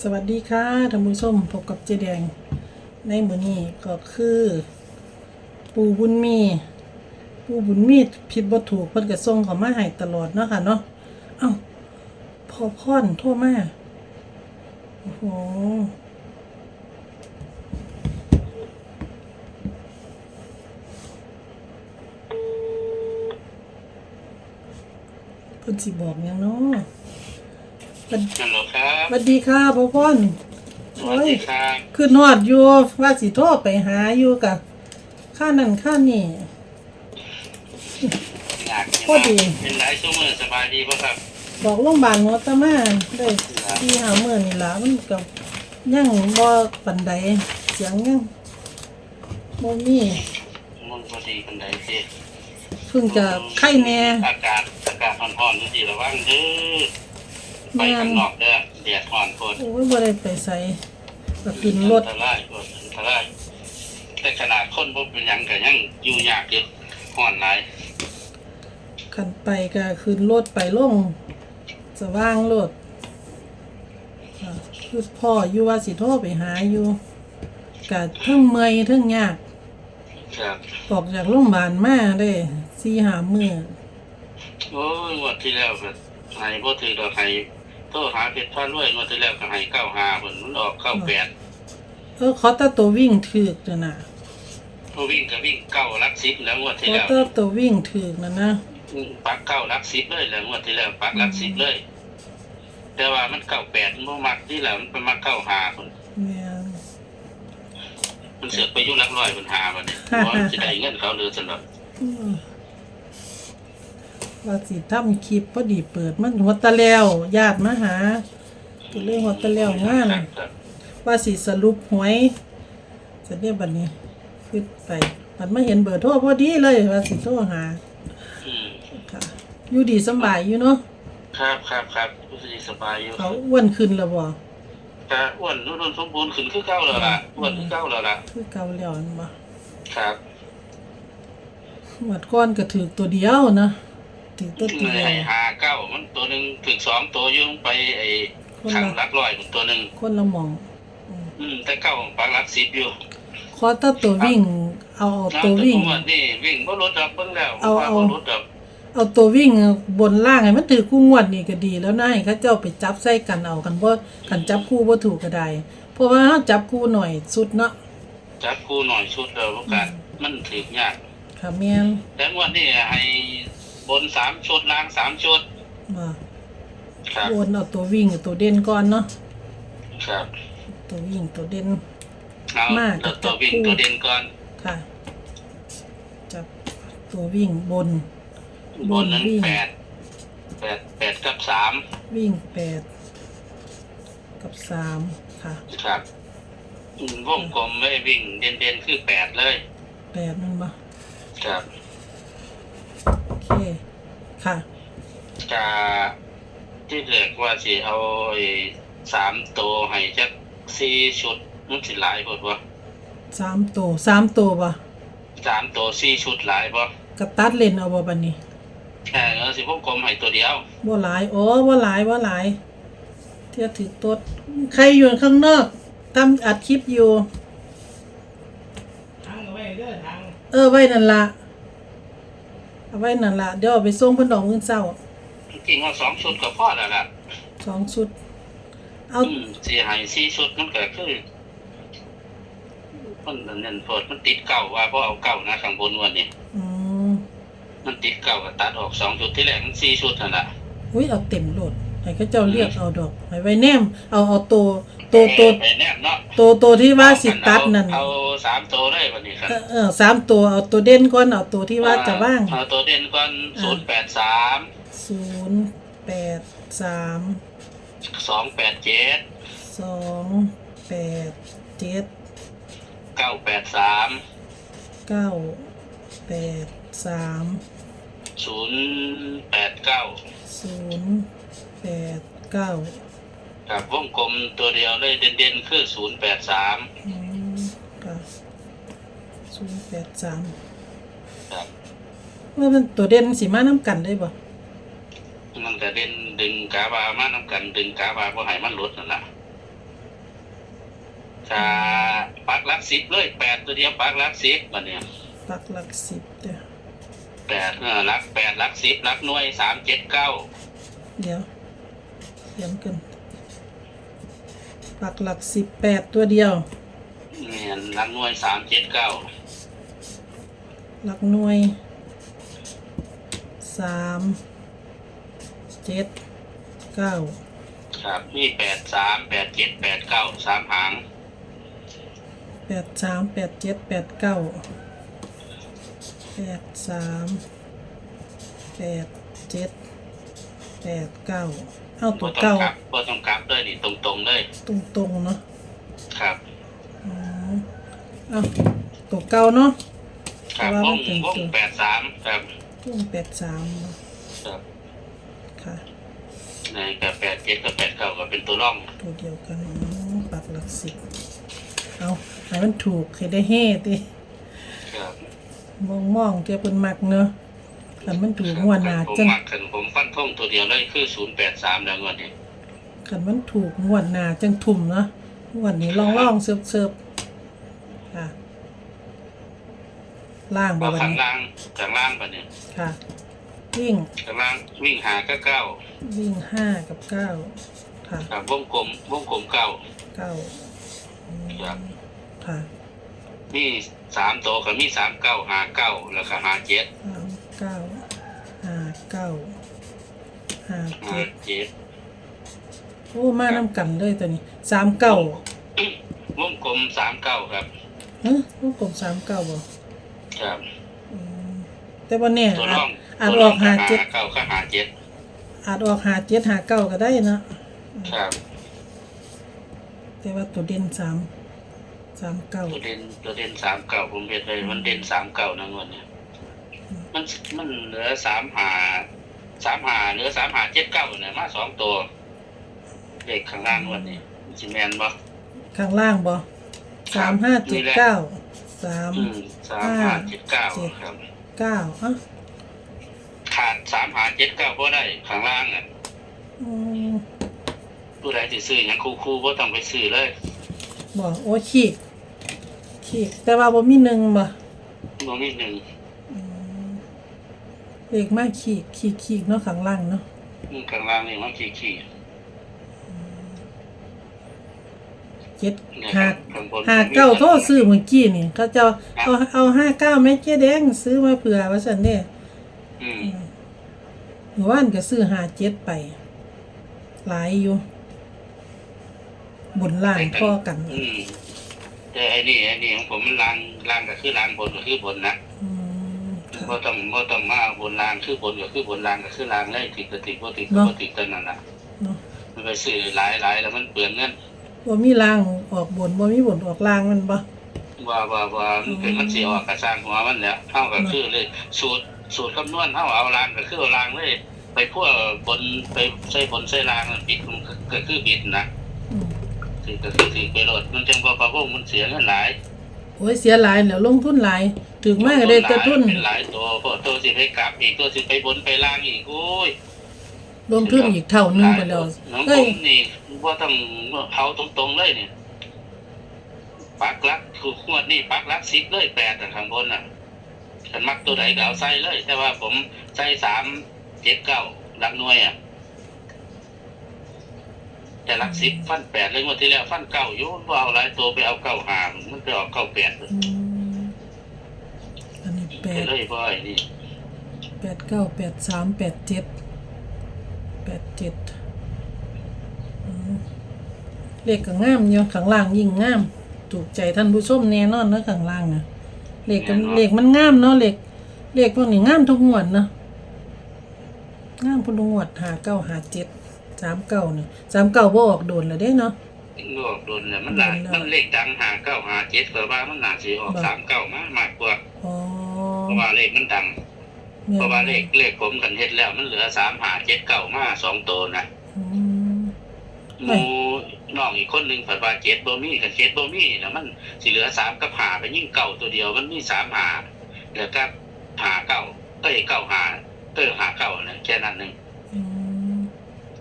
สวัสดีค่ะท่านผู้ชมพบกับเจแดง ในมือนี้ก็คือ ปูบุญมี ปูบุญมีผิดบ่ถูกเพิ่นก็ส่งเขามาให้ตลอดเนาะค่ะเนาะเอ้าพอพรโทรมาโอ้โหเพิ่นสิบอกยังเนาะ ฮัลโหลครับสวัสดีค่ะพ่อพ่อนสวัสดีครับคือนอดอยู่ว่าสิโทรไปหาอยู่กับค่านั่นค่านี่อยากพอดีเป็นไรสู้มือสบายดีป่ะครับ บอกโรงพยาบาลหัวตะมาได้ที่หาเมื่อนี่ล่ะมันกับยังบ่ปันใดเสียงยังบ่มีมันพอดีกันไดสิเพิ่งจะไข้แน่อากาศอากาศร้อนๆนี่สิระวังเด้อ ไปแม่นข้างนอกเด้อแดดร้อนโคตรโอ้ยบ่ได้ไปใส่ก็ขึ้นรถอันตรายโคตรอันตรายแต่ขนาดคนบ่เป็นหยังก็ยังอยู่ยากอยู่ร้อนหลายขันไปก็ขึ้นรถไปลงสว่างรถอ่าคือพ่ออยู่ว่าสิโทรไปหาอยู่ก็เทั้งเมื่อยเทั้งยาก ครับ ออกจากโรงพยาบาลมาได้สี่หามือ โอ้ยงวดที่แล้วก็ให้บ่ถือดอกให้ โทรหาเพชรพารวยงวดที่แล้วก็ให้95เพิ่นมันออก98เออเขาแตาตัววิ่งถือกนะนะผู้วิ่งก็วิ่งเก้าลักสิบแล้วงวดที่เขาแล้วแตาตัววิ่งถือกนะนะปักเก้าลักสิบเลยแล้วงวดที่แล้วปักลักสิบเลย แต่ว่ามันเก้าแปดมันบ่มักที่แล้วมันไปมักเก้าหาคนแม่นมันเสือกไปอยุ่หลักร้อยปัญหาบัดนี้เพราะว่าจะได้เงินเขาหรือสำหรับอืม ว่าสิทำคลิปพอดีเปิดมันหัวตะแล้วญาติมาหาตัวเลขหัวตะแล้วงานครับว่าสิสรุปหวยจะเรียกบัดนี้ขึ้นไปมันมาเห็นเบอร์โทรพอดีเลยว่าสิโทรหาอืมค่ะอยู่ดีสำบายอยู่เนาะครับครับครับรู้สึกสบายอยู่เขาอ้วนขึ้นแล้วบ่แต่อ้วนรุ่นสมบูรณ์ขึ้นคือเก้าแล้วล่ะอ้วนคือเก้าแล้วล่ะคือเก่าแล้วนั่นบ่ครับหมดก้อนก็ถือตัวเดียวนะ ถือตัวเหเดีนื่ยวอยหาเก้ามันตัวหนึ่งถึงสองตัวอยุ่งไปไอ้ทางลักร้อยมันตัวหนึ่งคนละหมอง อืมอืมแต่เก้าปักลักสิบอยู่ขอแตัตัววิ่งเอาเอาตัววิ่งน้ำแต่นี่วิ่งบ่รถดอกเบิ่งแล้วเอาว่าเอาบ่รถดอกเอาตัววิ่งบนล่างให้มันถือคู่งวดนี่ก็ดีแล้วนะให้เขาเจ้าไปจับใส่กันเอากันบ่กันจับคู่บ่ถูกก็ได้เพราะว่าเฮาจับคู่หน่อยสุดเนาะจับคู่หน่อยชุดแล้วโอกาสมันถึกยากค่ะแม่นแต่งวันนี้ให้ บนสามชุดล่างสามชุดมาครับ โอนเอาตัววิ่งกับตัวเด่นก่อนเนาะครับตัววิ่งตัวเด่น เอามากแล้วตัววิ่งจับคู่ ตัวเด่นก่อน ค่ะจับตัววิ่งบน บนนั้นวิ่ง แปดแปดแปดกับสามวิ่งแปดกับสามค่ะครับอืมวงกลมไว้วิ่งเด่นเด่นๆคือแปดเลย แปดมันบ่ครับโอเคค่ะกาที่เรียกว่าสิเอาไอ้สามตัวให้จักสี่ชุดมันสิหลายพอดวะสามตัวสามตัวบ่สามตัวสี่ชุดหลายปะกระตัดเลนเอาบ่บัดนี้แค่เออสิวงกลมให้ตัวเดียวบ่หลายโอ้บ่หลายบ่หลายเที่ยวถือตดใครอยู่ข้างนอกทำอัดคลิปอยู่ทางเอาไว้เด้อทางเออไว้นั่นละ เอาไว้นั่นละเดี๋ยวเอาไปส่งเพิ่นดอกเงินเช้าจริงๆว่าสองชุดก็พอแล้วล่ะสองชุด เอาอืมสี่ให้สี่ชุดมันก็คือมันเน้นโพดมันติดเก่าว่าเพราะเอาเก่านะข้างบนวันนี้อืมมันติดเก่าก็ตัดออกสองชุดที่แรกมันสี่ชุดนั่นแหละ อุ้ยเอาเต็มโหลดให้เขาเจ้าเรียกเอาดอกให้ไว้แนมเอาเอาตัว ตัวตัวไปแนบเนาะตัวตัวที่ว่าสิตัดนั่นเอาสามตัวเลยวันนี้ครับเออเออสามตัวเอาตัวเด่นก่อนเอาตัวที่ว่าจะว่างเอาตัวเด่นก่อนศูนย์แปดสามศูนย์แปดสามสองแปดเจ็ดสองแปดเจ็ดเก้าแปดสามเก้าแปดสามศูนย์แปดเก้าศูนย์แปดเก้า ครับวงกลมตัวเดียวเลยเด่นๆคือศูนย์แปดสามอืมค่ะศูนย์แปดสามครับว่ามันตัวเด่นสีมาน้ำกันได้บ่มันก็เด่นดึงกาบามานํกันดึงกาบาบ่ให้มันหลุดนั่นล่ะอกาปักหลักสิบเลยแปดตัวเดียวปักหลักสิบบัดเนี่ยปักหลักสิบเดี๋ยวแปดเออหลักแปดหลักสิบหลักหน่วยสามเจ็ดเก้าเดี๋ยวเขียนกัน ปักหลักสิบแปดตัวเดียว เนี่ยหลักหน่วยสามเจ็ดเก้าหลักหน่วยสามเจ็ดเก้าครับมีแปดสามแปดเจ็ดแปดเก้าสามหางแปดสามแปดเจ็ดแปดเก้าแปดสามแปดเจ็ดแปดเก้า เอาตับ่วต้องเก้ากลับบ่ต้องกลับเลยนี่ตรงๆเลย ตรงๆเนาะครับ อ๋อเอาตัวเก้าเนาะ ครับแต่วว่ามังนเป็นวงตัวแปดสามครับทุ่งแปดสามเนาะครับค่ะในกับแปดเจ็ดกับแปดเก้าก็เป็นตัวร่อง ตัวเดียวกันอ๋อปักหลักสิบเอาให้มันถูกให้ได้เฮ่ติครับ มองมองๆเจ้าเป็นมักเนาะ คันมันถูกงวดหนาผมจังมักขันผมฟันท่งตัวเดียวเลยคือศูนย์แปดสามแล้วงวดนี้คันมันถูกงวดหนาจังทุ่มเนาะงวดนี้ลองลองๆเสิร์ฟเสิร์ฟค่ะ ล่างบ่ว่าวันข้างนี้ล่างข้างล่างปะเนี่ยค่ะ วิ่งข้างล่างวิ่งหาก็เก้าวิ่งห้ากับเก้าค่ะครับวงกลมวงกลมเก้า เก้าอืมครับ ค่ะมีสามตัวก็มีสามเก้าหาเก้าแล้วก็หาเจ็ดสาม เก้าห้าเก้าห้าหาเจ็ดเจ็ดโอ้มาน้ำกันเลยตัวนี้สามเก้าวงกลมสามเก้าครับเฮ้ยลูกกลมสามเก้าบ่ครับอืมแต่ว่าเนี่ยตัวอาจร่องอาจตัวอร่องกหาเจ็ดเก้าก็หาเจ็ดอาจออกหาเจ็ดหาเก้าก็ได้เนาะครับ แต่ว่าตัวเด่นสามสามเก้าตัวเด่นตัวเด่นสามเก้าผมเห็นเลยมันเด่นสามเก้านะงวดเนี่ย มันมันเหลือสามหาสามหาเหลือสามหาเจ็ดเก้าเนี่ยมาสองตัวเลขข้างล่างงวดนี้จิแมนบ่ข้างล่างบ่สามห้าเจ็ดเก้าสามอืมสามหาเจ็ดเก้าครับเก้าอะขาดสามหาเจ็ดเก้าเพราะได้ข้างล่างอะอืมผู้ใดที่ซื้ออย่างคู่คู่ก็ต้องไปซื้อเลยบ่โอ้ขีกขีกแต่ว่าบ่มีหนึ่งบ่มันมีหนึ่งอืม เลขมากขีกขีกขีกเนาะข้างล่างเนาะอืมข้างล่างนี่มันขี้ขี้เจ็ดเนี่ยห้าข้างบนห้าเก้าโทษซื้อเมื่อกี้นี่เขาจะเอาเอาห้าเก้าแม่เจ๊แดงซื้อมาเผื่อว่าซั่นเด้อืมหรือว่านก็ซื้อหาเจ็ดไป หลายอยู่ บนล่างพ่อกันอืมแต่ไอ้นี่ไอ้นี่ของผมมันล่างล่างก็คือล่างบนก็คือบนนะ อืมค่ะก็ต้องก็ต้องมาบนล่างคือบนก็คือบนล่างก็คือล่างเลยติดก็ติดก็ติดก็เนาะบ่ติดเท่านั้นน่ะเนาะมันไปซื้อหลายหลายแล้วมันเปลืองเงินบ่มีล่างออกบนบ่มีบนออกล่างมันบ่ว่าว่าว่ามันเป็นมันสิออกกระสร้างหัวมันแหล้วเท่ากับคือเลยสูตรสูตรคำนวณเท่าเอาล่างก็คือเอาล่างเลย ไปพวกบนไปใส่บนใส่ล่างมันปิดมันก็คือปิดนะอืมคือก็คือถือไปโหลดมันจังบ่ประวงมันเสียเงินหลายโอ้ยเสียหลายแล้วลงทุนหลายถึงมากก็ได้แต่ทุนเป็นหลายตัวพวกตัวสิไปกลับอีกตัวสิไปบนไปล่างอีกโอ้ยลงทุนอีกเท่านึงไปแล้วน้องผเอ้ยมนี่ว่าต้องเอาตรงๆเลยเนี่ยปักลักคือขวดนี่ปักลักสิบเลยแปดอะข้างบนอะฉันมักตัวไหนก็เอาใส่เลย แต่ว่าผมใส่สามเจ็ดเก้าหลักหน่วยอะ แต่หลักสิบฟันแปดเลยงวดที่แล้วฟันเก้าอยู่ว่าเอาหลายตัวไปเอาเก้าหามมันไปออกเก้าแปดอืมอันนี้แปไปดเลยบ่อยนี่แปดเก้าแปดสามแปดเจ็ดแปดเจ็ดอืมเลขก็งามอยู่ข้างล่างยิ่งงาม ถูกใจท่านผู้ชมแน่นอนเนอะข้างล่างนะเลขกันเลขมันงามเนาะเลขเลขพวกนี้งามทุกงวดเนาะงามพุทุกงวดหาเก้าหาเจ็ด สามเก้าเนี่ยสามเก้าบ่ออกโดนเลยเด้เนาะงอกโดนเนี่ยมันหลายโดนแล้วมันเลขดังหาเก้าหาเจ็ดเผื่อว่ามันหนาสีออกบ่สามเก้ามากมากกว่าอ๋อเพราะว่าเลขมันดังแม่นเพราะว่าเลขเลขผมกันเฮ็ดแล้ว มันเหลือสามหาเจ็ดเก้ามาสองตัวนะอืมหมูน้องอีกคนหนึ่งผัดว่าเจ็ดบ่มีกับเจ็ดบ่มีแล้วมันสิเหลือสามกับหาไปยิ่งเก่าตัวเดียวมันมีสามหาแล้วก็หาเก้าเอ้ยเก้าหาเอ้ยหาเก้านะแค่นั้นหนึ่งอืม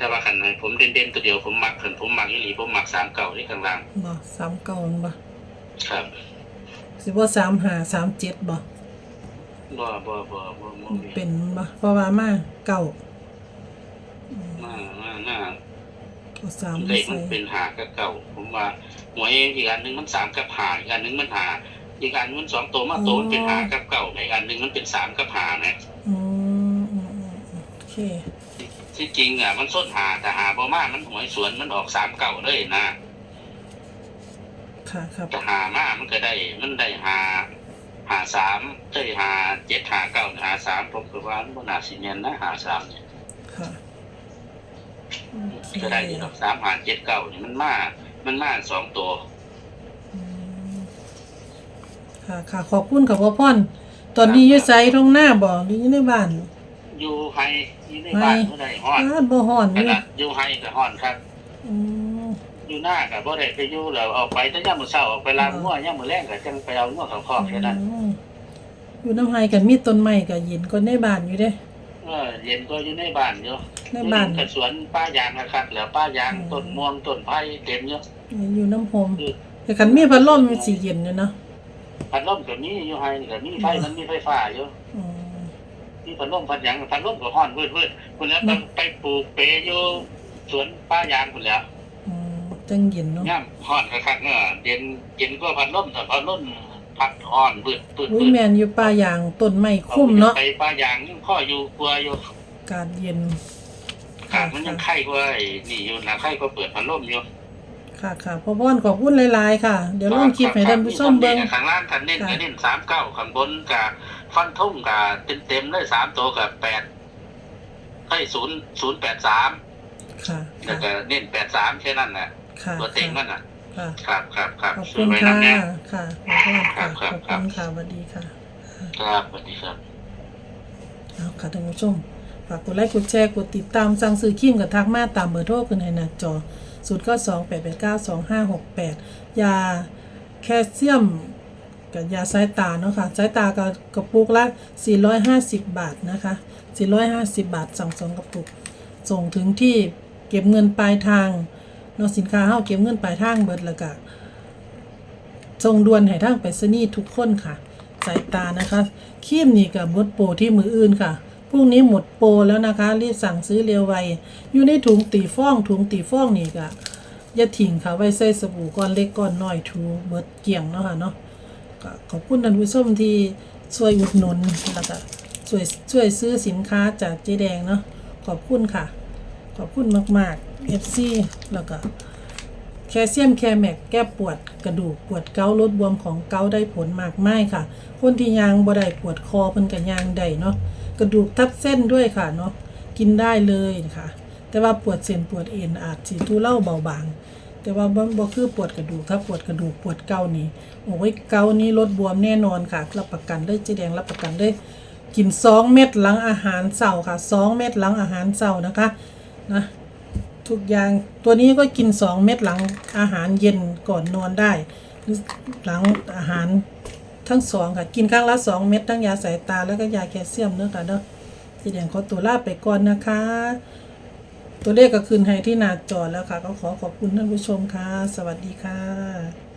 แต่ว่าขันไหนผมเด่นๆตัวเดียวผมมักขันผมมักอีหลีผมมักสามเก่าที่ข้างล่างบ่สามเก้ามันบ่ครับสิบ่สามห้าสามเจ็ดบ่บ่บ่บ่บ่บ่มีเป็นบ่เพราะว่ามาเก้ามามามาก็สามเลขใส่มันเป็นหากับเก่า ผมว่าหวยอีกอันหนึงมันสามกับหาอีกอันหนึงมันหาอีกอันมันสองตัวมาตัวมันเป็นหากับเก่าอีกอันหนึงมันเป็นสามกับหานะอืมอืมอืมอืมโอเค ที่จริงอะมันส้นหาแต่หาบ่มามันหวยสวนมันออกสามเก่าเลยนะค่ะครับแต่หามามันก็ได้ มันได้หาหาสามเอ้ยหาเจ็ดหาเก้าหาสามผมก็ว่ามันบ่น่าสิแม่นนะหาสามเนี่ยค่ะโอเคก็ได้อยู่ดอกสามหาเจ็ดเก้านี่มันมามันมาสองตัวอืมค่ะค่ะขอบคุณค่ะพ่อพ่อน ตอนนี้อยู่ไสตรงหน้าบ่หรืออยู่ในบ้าน อยู่ไฮอยู่ในบ้านไฮก็ได้ฮ้อนบ้านบ่ฮ้อนขนี่นาดอยู่ไฮก็ฮ้อนครับ อืมอยู่หน้าก็บ่ได้ไปอยู่แล้วเอาไปแต่ยามมื้อเช้าออกไปล้างงัวยามมื้อแลงก็จังไปเอางัวเข้าคอกแค่นั้นอืมอยู่น้ำไห้กันมีต้นไม้ก็เย็นก็ในบ้านอยู่เด้ เออเย็นก็อยู่ในบ้านอยู่ในบ้าน อยู่กับสวนป้ายางนะครับ แล้วป้ายางอืมต้นม่วงต้นไผ่เต็มอยู่อยู่น้ำโฮมอืมแต่คันมีพัดลมมันสิเย็นอยู่เนาะพัดลมก็มีอยู่ไฮก็มีไฟมันมีไฟฟ้าอยู่ อืม มีพัดลมพัดหยังพัดลมก็ฮ้อนวืดวืดคุณแล้วไปไปปลูกเปรย์อยู่สวนป้ายางคุณแล้วอืมจังเย็นเนาะย่ำฮ้อนคักๆเนอะเย็นเย็นกว่าพัดลมแต่พัดลมพัดฮ้อนวืดวืดอุ้วยืดแม่นอยู่ป่ายางต้นไม้คุ้มเนาะไปป้ายางยังข้ออยู่กลัวอยู่อากาศเย็นกาดมันยังไข้กว่าไอ้นี่อยู่นะไข้ก็เปิดพัดลมอยู่ ค่ะค่ะพ่อพ่อนขอบคุณหลายๆค่ะ เดี๋ยวลองคลิปให้ท่านผู้ชมเบิ่งข้างล่างคันเน้นค่ะก็เน้นสามเก้าข้างบนกับฟันทุ่งกับเต็มเต็มๆเลยสามตัวกับแปดให้ศูนย์ศูนย์แปดสามค่ะแล้วค่ะก็เน้นแปดสามแค่นั้นน่ะค่ะตัวเต็งนั่นน่ะค่ะครับครับครับขอบสคุวยณไว้ค่ะนะเนี่ยค่ะขอบคุณค่ะครับขอบครับคุณค่ะสวัสดีค่ะ ครับสวัสดีครับเอาค่ะท่านผู้ชม ฝากกดไลค์กดแชร์กดติดตามสั่งซื้อครีมกับทักมาตามเบอร์โทรขึ้นให้หน้าจอ0 9 2 8 8 9 2 5 6 8 ยาแคลเซียมกับยาสายตาเนาะค่ะสายตากับกระปุกละ 450 บาทนะคะ 450 บาทสั่งสองกระปุก ส่งถึงที่เก็บเงินปลายทางเนาะสินค้าเฮาเก็บเงินปลายทางเบิดล้วก็ส่งด่วนให้ทางไปรษณีย์ทุกคนค่ะ สายตานะคะครีมนี่กับหมดโปรที่มืออื่นค่ะ พรุ่งนี้หมดโปรแล้วนะคะ รีบสั่งซื้อเร็วไว อยู่ในถุงตีฟ้องถุงตีฟ้องนี่ก็อย่าทิ้งค่ะไว้ใส่สบู่ก้อนเล็กก้อนน้อยทูเบิดเกี่ยงเนาะค่ะเนาะก็ขอบคุณท่านผู้ชมที่ช่วยอุดหนุนแล้วก็ช่วยช่วยซื้อสินค้าจากเจ๊แดงเนาะขอบคุณค่ะ ขอบคุณมากๆ FC แล้วก็แคลเซียมแคแมกแก้ปวดกระดูกปวดเกาลดบวมของเกาได้ผลมากไม่ค่ะ คนที่ยางบ่ได้ปวดคอเพิ่นก็ยางได้เนาะ กระดูกทับเส้นด้วยค่ะเนาะกินได้เลยนะคะแต่ว่าปวดเส้นปวดเอ็นอาจสิทุเล่าเบาบาง แต่ว่าบ่บ่คือปวดกระดูกถ้าปวดกระดูกปวดเกานี่โอ้ยเกานี้ลดบวมแน่นอนค่ะรับประกันได้เจแดงรับประกันได้กินสองเม็ดหลังอาหารเช้าค่ะสองเม็ดหลังอาหารเช้านะคะนะทุกอย่างตัวนี้ก็กิน2เม็ดหลังอาหารเย็นก่อนนอนได้หรือหลังอาหาร ทั้งสองค่ะ กินครั้งละสองเม็ดทั้งยาสายตาแล้วก็ยาแคลเซียมเนื้อค่ะเด้อสีแดงขอตัวลาไปก่อนนะคะ ตัวเลขก็คืนให้ที่หน้าจอแล้วค่ะ ก็ขอขอบคุณท่านผู้ชมค่ะ สวัสดีค่ะ